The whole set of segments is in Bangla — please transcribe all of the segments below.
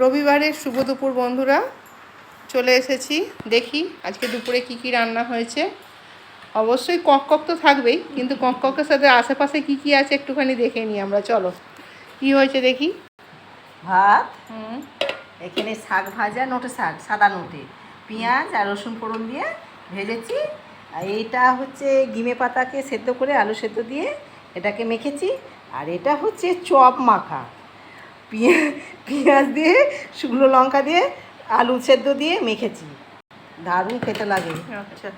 রবিবারের শুভ দুপুর বন্ধুরা। চলে এসেছি। দেখি আজকে দুপুরে কি কি রান্না হয়েছে। অবশ্যই কক কক তো থাকবেই কিন্তু কক ককের সাথে আশেপাশে কি কি আছে একটুখানি দেখে নিই আমরা। চলো কি হয়েছে দেখি? ভাত হুম। এখানে শাক ভাজা নোটে শাক সাদা নোটে। পেঁয়াজ আর রসুন ফোড়ন দিয়ে ভেজেছি। আর এইটা হচ্ছে গিমে পাতাকে সেদ্ধ করে আলু সেদ্ধ দিয়ে এটাকে মেখেছি। আর এটা হচ্ছে চপ মাখা। পেঁয়াজ দিয়ে শুকনো লঙ্কা দিয়ে আলু সেদ্ধ দিয়ে মেখেছি। দারুণ খেতে লাগে। আচ্ছা।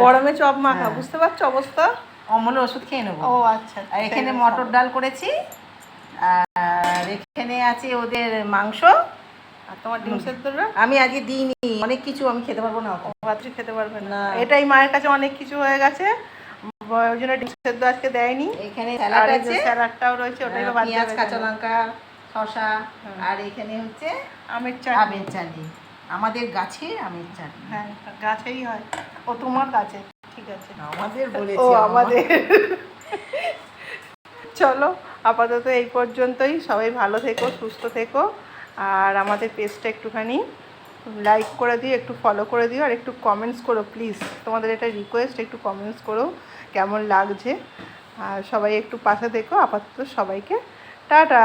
গরমে চপ মাখা হ্যাঁ। বুঝতে পারছ অবস্থা? অমলের ওষুধ খেয়ে নেব। ও আচ্ছা। আর এখানে মটর ডাল করেছি। আর এখানে আছে ওদের মাংস। আর তোমার ডিম সেদ্ধটা আমি আজকে দিইনি। অনেক কিছু আমি খেতে পারব না। রাত্রি খেতে পারবে না। না। এটাই মায়ের কাছে অনেক কিছু হয়ে গেছে। ওই জন্য ডিম সেদ্ধ আজকে দেয়নি। এখানে স্যালাড আছে। স্যালাডটাও রয়েছে ওটাই পেঁয়াজ কাঁচা লঙ্কা শশা আর এখানে হচ্ছে আমের চাটনি। আমের চাটনি। আমাদের গাছের আমের চাটনি। হ্যাঁ গাছেই হয়। ও তোমার গাছে ঠিক আছে। আমাদের বলেছি ও আমাদের চলো আপাতত এই পর্যন্তই। সবাই ভালো থেকো সুস্থ থেকো। আর আমাদের পেজটা একটুখানি লাইক করে দিও একটু ফলো করে দিও আর একটু কমেন্টস করো প্লিজ তোমাদের এটা রিকোয়েস্ট একটু কমেন্টস করো কেমন লাগছে। আর সবাই একটু পাশে থেকো। আপাতত সবাইকে টাটা।